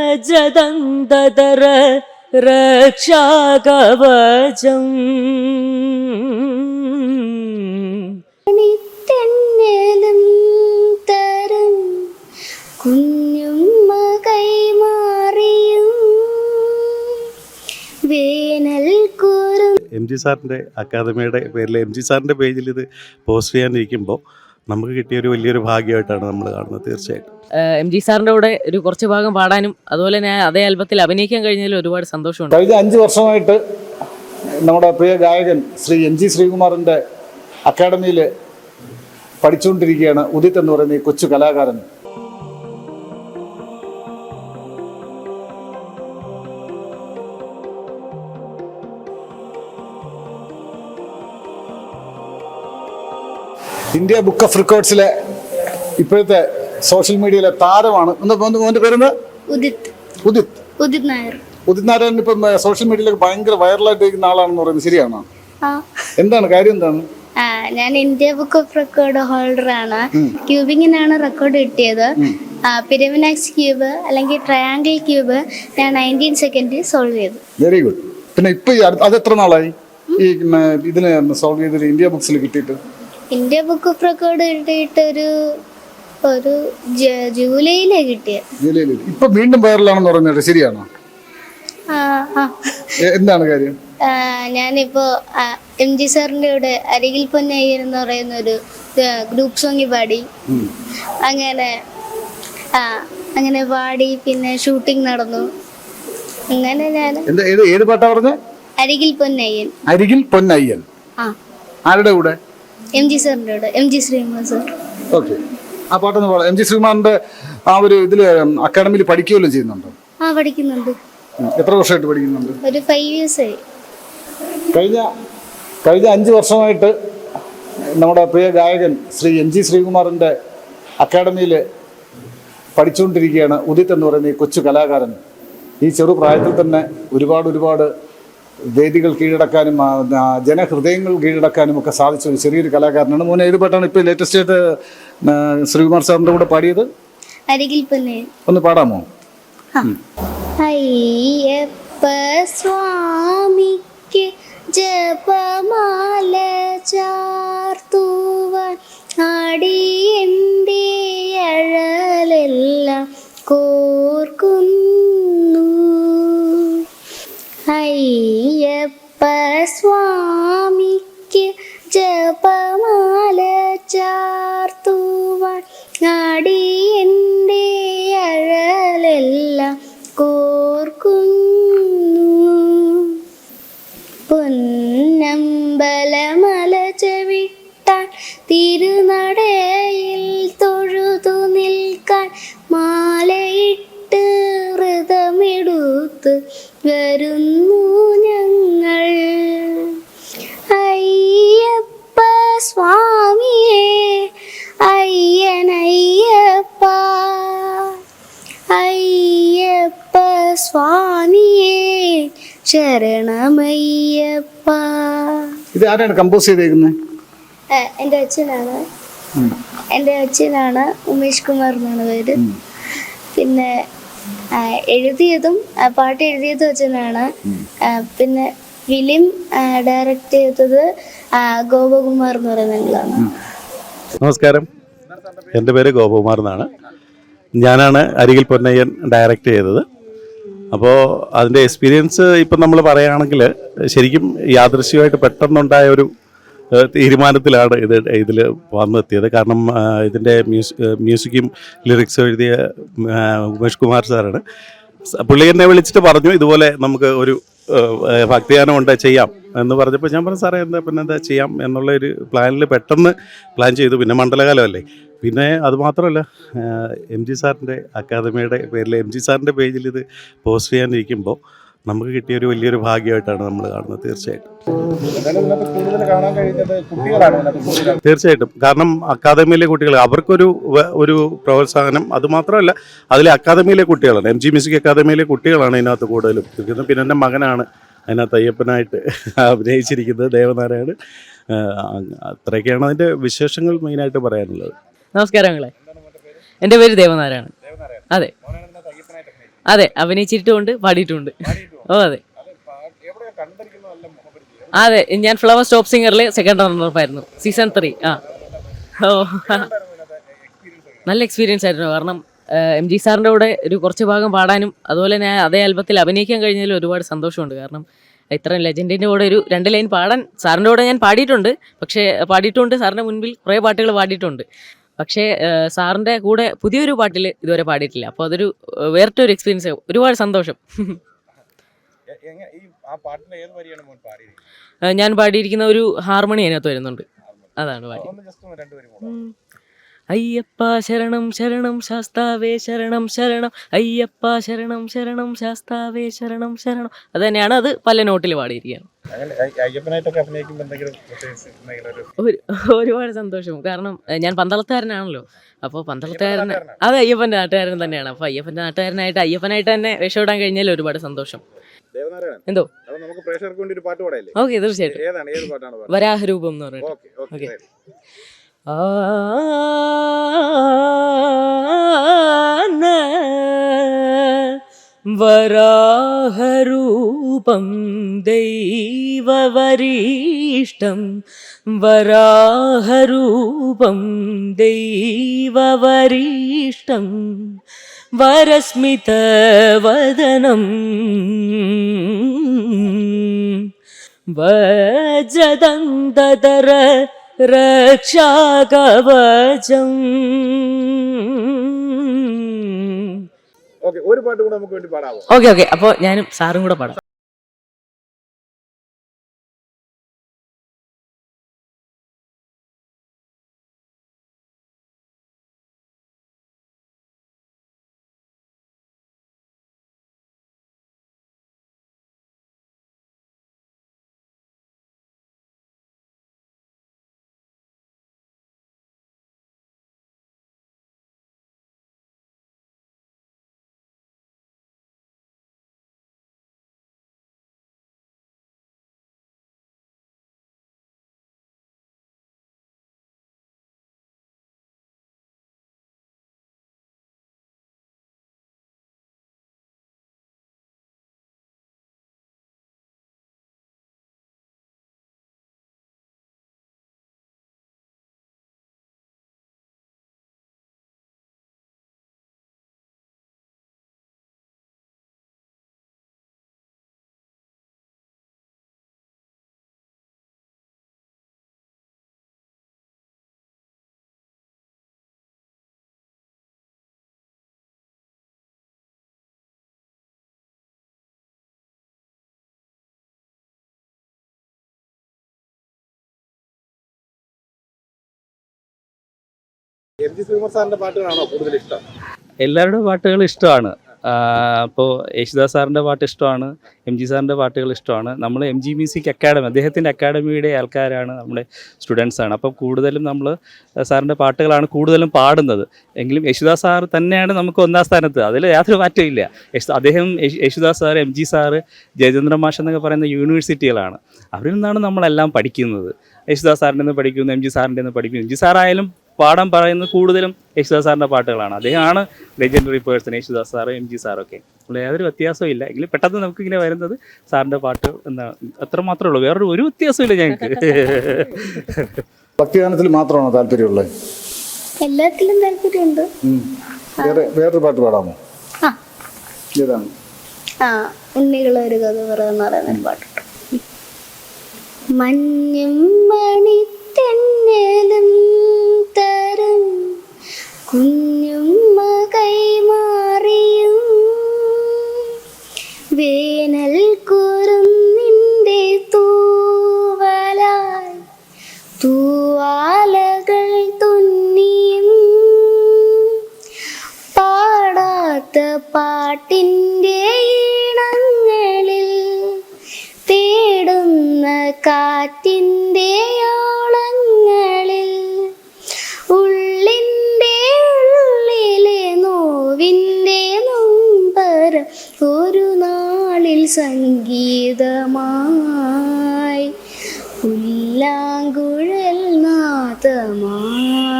വജദന്തതര രക്ഷാകവചം. തെന്നലും തരും കുഞ്ഞുമ്മ കൈമാറിയും വേനൽ കുറും M G സാറിന്റെ അക്കാദമിയുടെ പേരിൽ എം ജി സാറിന്റെ പേജിൽ ഇത് പോസ്റ്റ് ചെയ്യാനിരിക്കുമ്പോൾ നമുക്ക് കിട്ടിയ ഒരു വലിയൊരു ഭാഗ്യമായിട്ടാണ് നമ്മൾ കാണുന്നത് തീർച്ചയായിട്ടും. എം ജി സാറിന്റെ കൂടെ ഒരു കുറച്ച് ഭാഗം പാടാനും അതുപോലെ തന്നെ അതേ ആൽബത്തിൽ അഭിനയിക്കാൻ കഴിഞ്ഞതിൽ ഒരുപാട് സന്തോഷമുണ്ട്. കഴിഞ്ഞ അഞ്ച് വർഷമായിട്ട് നമ്മുടെ പ്രിയ ഗായകൻ ശ്രീ എം ജി ശ്രീകുമാറിന്റെ അക്കാഡമിയിൽ പഠിച്ചുകൊണ്ടിരിക്കുകയാണ് ഉദിത് എന്ന് പറയുന്ന ഈ കൊച്ചു കലാകാരൻ. ഇന്ത്യ ബുക്ക് ഓഫ് റെക്കോർഡ്സിലെ ഇപ്പോഴത്തെ സോഷ്യൽ മീഡിയയിലെ താരമാണ്. മോന്റെ- ഉദിത്. ഉദിത്. ഉദിത് നായർ. ഉദിത് നാരായണൻ ഇപ്പം സോഷ്യൽ മീഡിയയിലൊക്കെ ഭയങ്കര വൈറലായിട്ട് ഇരിക്കുന്ന ആളാണെന്ന് പറയുന്നത് ശരിയാണോ? എന്താണ് കാര്യം എന്താണ്? ഞാൻ India book of record holder ആണ് ക്യൂബിങ്ങിനാണ് റെക്കോർഡ് കിട്ടിയത്. പിരമിനാക്സ് ക്യൂബ് അല്ലെങ്കിൽ ട്രയാങ്കിൾ ക്യൂബ് ഞാൻ നയന്റീൻ സെക്കൻഡിൽ സോൾവ് ചെയ്തു. വെരി ഗുഡ് പിന്നെ ഇപ്പൊ അത് എത്ര നാളായി? ഈ ഇതിന് സോൾവ് ചെയ്തിട്ട് ഇന്ത്യ ബുക്സിൽ കിട്ടിയിട്ട്? ഇന്ത്യ ബുക്ക് ഓഫ് റെക്കോർഡ് കിട്ടിയിട്ട് ഒരു ഒരു ജൂലൈയിലെ കിട്ടിയത് ജൂലൈയിൽ ഇപ്പൊ വീണ്ടും വൈറലാണെന്ന് പറയുന്നത് ശരിയാണോ? എന്താണ് കാര്യം? ഞാനിപ്പോ എം ജി സാറിന്റെ കൂടെ അരികിൽ പൊന്നയ്യർ എന്ന് പറയുന്ന ഒരു ഗ്രൂപ്പ് സോങ് പാടി അങ്ങനെ അങ്ങനെ പാടി പിന്നെ ഷൂട്ടിംഗ് നടന്നു. അങ്ങനെ ഞാൻ ഏത് പാട്ടാ പറഞ്ഞ? അരികിൽ പൊന്നയ്യൻ. അരികിൽ പൊന്നയ്യൻ. ആരുടെ കൂടെ? എം ജി സാറിന്റെ കൂടെ M G Sreekumar sir okay ആ പാട്ടൊന്ന് പാടാം. എം ജി ശ്രീമാന്റെ ആ ഒരു ഇതിൽ അക്കാഡമിയിൽ പഠിക്കുകയല്ലോ ചെയ്യുന്നുണ്ടോ? ആ പഠിക്കുന്നുണ്ട്. എത്ര വർഷമായിട്ട് പഠിക്കുന്നുണ്ട്? ഒരു ഫൈവ് ഇയേഴ്സ് ആയി. കഴിഞ്ഞ കഴിഞ്ഞ അഞ്ച് വർഷമായിട്ട് നമ്മുടെ പ്രിയ ഗായകൻ ശ്രീ എം ജി ശ്രീകുമാറിന്റെ അക്കാഡമിയിൽ പഠിച്ചുകൊണ്ടിരിക്കുകയാണ് ഉദിത് എന്ന് പറയുന്ന ഈ കൊച്ചു കലാകാരൻ. ഈ ചെറു പ്രായത്തിൽ തന്നെ ഒരുപാട് ഒരുപാട് വേദികൾ കീഴടക്കാനും ജനഹൃദയങ്ങൾ കീഴടക്കാനും ഒക്കെ സാധിച്ച ഒരു ചെറിയൊരു കലാകാരനാണ്. മോനെ ഏത് പാട്ടാണ് ഇപ്പോൾ ലേറ്റസ്റ്റ് ആയിട്ട് ശ്രീകുമാർ സാറിന്റെ കൂടെ പാടിയത്? ഒന്ന് പാടാമോ? അയ്യപ്പ സ്വാമിക്ക് ജപമാല ചാർത്തുവാൻ സ്വാമിക്ക് ജപമാല ചാർത്തുവാൻ അടിയന്റെ അഴലെല്ലാം കോർക്കുന്നു. പൊന്നമ്പലമല ചവിട്ടാൻ തിരുനടയിൽ തൊഴുതു നിൽക്കാൻ മാലയിട്ട് വ്രതമെടുത്ത് വരുന്നു. സ്വാമിയേ ശരണമയ്യപ്പ. ഇത് ആരാണ് കമ്പോസ് ചെയ്തേക്കുന്നത്? എന്റെ എന്റെ അച്ഛനാണ്. എന്റെ അച്ഛനാണ് ഉമേഷ് കുമാർ എന്നാണ് പേര്. പിന്നെ എഴുതിയതും പാട്ട് എഴുതിയതും അച്ഛനാണ്. പിന്നെ ഫിലിം ഡയറക്റ്റ് ചെയ്തത് ഗോപകുമാർ എന്ന് പറയുന്ന ആളാണ്. നമസ്കാരം. എന്റെ പേര് ഗോപകുമാർ എന്നാണ്. ഞാനാണ് അരികിൽ പൊന്നയ്യൻ ഡയറക്റ്റ് ചെയ്തത്. അപ്പോൾ അതിന്റെ എക്സ്പീരിയൻസ് ഇപ്പം നമ്മൾ പറയുകയാണെങ്കിൽ ശരിക്കും യാദൃശ്യമായിട്ട് പെട്ടെന്നുണ്ടായ ഒരു തീരുമാനത്തിലാണ് ഇത് ഇതിൽ വന്നെത്തിയത്. കാരണം ഇതിന്റെ മ്യൂസി മ്യൂസിക്കും ലിറിക്സും എഴുതിയ ഉമേഷ് കുമാർ സാറാണ്. പുള്ളി എന്നെ വിളിച്ചിട്ട് പറഞ്ഞു ഇതുപോലെ നമുക്ക് ഒരു ഭക്തിഗാനം ഉണ്ട് ചെയ്യാം. എന്ന് പറഞ്ഞപ്പോൾ ഞാൻ പറഞ്ഞു സാറേ എന്താ പിന്നെ എന്താ ചെയ്യാം? എന്നുള്ള ഒരു പ്ലാനിൽ പെട്ടെന്ന് പ്ലാൻ ചെയ്തു. പിന്നെ മണ്ഡലകാലമല്ലേ. പിന്നെ അതുമാത്രമല്ല എം ജി സാറിന്റെ അക്കാദമിയുടെ പേരിൽ എം ജി സാറിന്റെ പേജിൽ ഇത് പോസ്റ്റ് ചെയ്യാനിരിക്കുമ്പോൾ നമുക്ക് കിട്ടിയ ഒരു വലിയൊരു ഭാഗ്യമായിട്ടാണ് നമ്മൾ കാണുന്നത് തീർച്ചയായിട്ടും. തീർച്ചയായിട്ടും. കാരണം അക്കാദമിയിലെ കുട്ടികൾ അവർക്കൊരു ഒരു പ്രോത്സാഹനം അതുമാത്രമല്ല അതിലെ അക്കാദമിയിലെ കുട്ടികളാണ് എം ജി മ്യൂസിക് അക്കാദമിയിലെ കുട്ടികളാണ് ഇതിനകത്ത് കൂടുതലും. പിന്നെ എന്റെ മകനാണ് അതിനകത്ത് അയ്യപ്പനായിട്ട് അഭിനയിച്ചിരിക്കുന്നത് ദേവനാരായണ് അത്രയൊക്കെയാണ് അതിന്റെ വിശേഷങ്ങൾ മെയിനായിട്ട് പറയാനുള്ളത്. നമസ്കാരങ്ങളെ. എന്റെ പേര് ദേവനാരായണൻ. അതെ. അതെ അഭിനയിച്ചിട്ടുമുണ്ട് പാടിയിട്ടുമുണ്ട്. ഓ അതെ. അതെ ഞാൻ ഫ്ലവർ സ്റ്റോപ്പ് സിംഗറിലെ സെക്കൻഡ് റണ്ണർ ആയിരുന്നു സീസൺ ത്രീ ആ. ഓ. നല്ല എക്സ്പീരിയൻസ് ആയിരുന്നു കാരണം എം ജി സാറിന്റെ കൂടെ ഒരു കുറച്ച് ഭാഗം പാടാനും അതുപോലെ തന്നെ അതേ ആൽബത്തിൽ അഭിനയിക്കാൻ കഴിഞ്ഞതിൽ ഒരുപാട് സന്തോഷമുണ്ട്. കാരണം ഇത്രയും ലെജൻഡിന്റെ കൂടെ ഒരു രണ്ട് ലൈൻ പാടാൻ സാറിന്റെ കൂടെ ഞാൻ പാടിയിട്ടുണ്ട് പക്ഷേ പാടിയിട്ടുണ്ട് സാറിന്റെ മുൻപിൽ കുറേ പാട്ടുകൾ പാടിയിട്ടുണ്ട്. പക്ഷേ സാറിന്റെ കൂടെ പുതിയൊരു പാട്ടിൽ ഇതുവരെ പാടിയിട്ടില്ല. അപ്പോൾ അതൊരു വേറിട്ട ഒരു എക്സ്പീരിയൻസ് ഒരുപാട് സന്തോഷം. ഞാൻ പാടിയിരിക്കുന്ന ഒരു ഹാർമണി അതിനകത്ത് വരുന്നുണ്ട്. അതാണ് പാടി. അയ്യപ്പ ശരണം ശരണം ശാസ്താവേ ശരണം ശരണം. അയ്യപ്പ ശരണം ശരണം ശാസ്താവേ ശരണം ശരണം. അത് തന്നെയാണ് അത് പല നോട്ടിൽ പാടിയിരിക്കുകയാണ്. അയ്യപ്പനായിട്ടൊക്കെ അഭിനയിക്കുമ്പോൾ എന്തെങ്കിലും ഒരു ഒരു ഒരുപാട് സന്തോഷം കാരണം ഞാൻ പന്തളത്തുകാരനാണല്ലോ അപ്പോൾ പന്തളത്തുകാരൻ അത് അയ്യപ്പന്റെ നാട്ടുകാരൻ തന്നെയാണ് അപ്പോൾ അയ്യപ്പന്റെ നാട്ടുകാരനായിട്ട് അയ്യപ്പനായിട്ട് തന്നെ രക്ഷപ്പെടാൻ കഴിഞ്ഞാൽ ഒരുപാട് സന്തോഷം എന്തോ നമുക്ക് പ്രേക്ഷകർക്ക് വേണ്ടി ഒരു പാട്ട് പാടല്ലേ ഓക്കെ തീർച്ചയായിട്ടും ഏതാണ് ഏത് പാട്ടാണ് വരാഹരൂപം എന്ന് പറയുന്നത് ഓക്കെ ഓക്കെ Okay. വരാഹരൂപം ദൈവവരീഷ്ടം വരാഹരൂപം ദൈവവരീഷ്ടം വരസ്മിതവദനം. വജദന്തതര രക്ഷാകവചം. ഒരു പാട്ട് കൂടെ നമുക്ക് വേണ്ടി പാടാവോ? Okay okay. അപ്പോൾ ഞാനും സാറും കൂടെ പാടാം. സാറിന്റെ കൂടുതൽ ഇഷ്ടം? എല്ലാവരുടെ പാട്ടുകൾ ഇഷ്ടമാണ്. അപ്പോൾ യേശുദാസ് സാറിന്റെ പാട്ട് ഇഷ്ടമാണ് എം ജി സാറിന്റെ പാട്ടുകൾ ഇഷ്ടമാണ്. നമ്മൾ എം ജി മ്യൂസിക് അക്കാഡമി അദ്ദേഹത്തിന്റെ അക്കാഡമിയുടെ ആൾക്കാരാണ് നമ്മുടെ സ്റ്റുഡൻസാണ് അപ്പോൾ കൂടുതലും നമ്മൾ സാറിന്റെ പാട്ടുകളാണ് കൂടുതലും പാടുന്നത്. എങ്കിലും യേശുദാസ് സാർ തന്നെയാണ് നമുക്ക് ഒന്നാം സ്ഥാനത്ത്. അതിൽ യാതൊരു മാറ്റമില്ല അദ്ദേഹം യേശു- Yesudas sir M G sir Jayachandra മാഷ് എന്നൊക്കെ പറയുന്ന യൂണിവേഴ്സിറ്റികളാണ്. അവരിൽ നിന്നാണ് നമ്മളെല്ലാം പഠിക്കുന്നത്. യേശുദാസ് സാറിന്റെ നിന്ന് പഠിക്കുന്നു എം ജി സാറിന്റെ നിന്ന് പഠിക്കുന്നു. എം ജി സാറായാലും പാടാൻ പറയുന്നത് കൂടുതലും യേശുദാസ് സാറിന്റെ പാട്ടുകളാണ്. അദ്ദേഹമാണ് legendary person Yesudas sir M G സാറൊക്കെ യാതൊരു വ്യത്യാസവും ഇല്ല എങ്കിലും പെട്ടെന്ന് നമുക്ക് ഇങ്ങനെ വരുന്നത് സാറിന്റെ പാട്ട് എന്താ അത്ര മാത്രമേ ഉള്ളൂ. വേറൊരു ഒരു വ്യത്യാസവും ഇല്ല ഞങ്ങൾക്ക്. ഭക്തിഗാനത്തിൽ മാത്രമാണോ താല്പര്യമുള്ളത്? എല്ലാത്തിലും താല്പര്യമുണ്ട്. വേറെ വേറൊരു പാട്ട് പാടാമോ? ആ. ഏതാണ്? ആ ഉണ്ണികളൊരു കഥ പറയാന്ന് പറയുന്ന ഒരു പാട്ടുണ്ട്. മഞ്ഞും മണിത്തെന്നലും തരും. കുഞ്ഞുമ്മ കൈമാറിയും വേനൽ കുറുന്നിന്റെ തൂവലായി തൂവാലകൾ തുന്നിയും. പാടാത്ത പാട്ടിന്റെ ഇണങ്ങളിൽ തേടുന്ന കാറ്റിന്റെ ഓളങ്ങളിൽ സംഗീതമായി ഉല്ലാങ്കുഴൽ നാദമായി.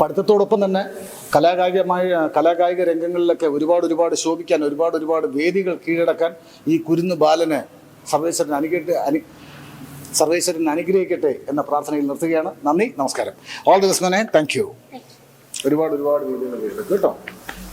പഠിത്തത്തോടൊപ്പം തന്നെ കലാകായികമായ കലാകായിക രംഗങ്ങളിലൊക്കെ ഒരുപാട് ഒരുപാട് ശോഭിക്കാൻ ഒരുപാട് ഒരുപാട് വേദികൾ കീഴടക്കാൻ ഈ കുരുന്ന് ബാലനെ സർവേശ്വരൻ അനുഗ്രഹ അനു സർവേശ്വരൻ അനുഗ്രഹിക്കട്ടെ എന്ന പ്രാർത്ഥനയിൽ നിർത്തുകയാണ്. നന്ദി നമസ്കാരം. ഓൾ ദി ബെസ്റ്റ് മോനെ. താങ്ക് യു ഒരുപാട് ഒരുപാട് വേദികൾ കീഴടക്കും കേട്ടോ.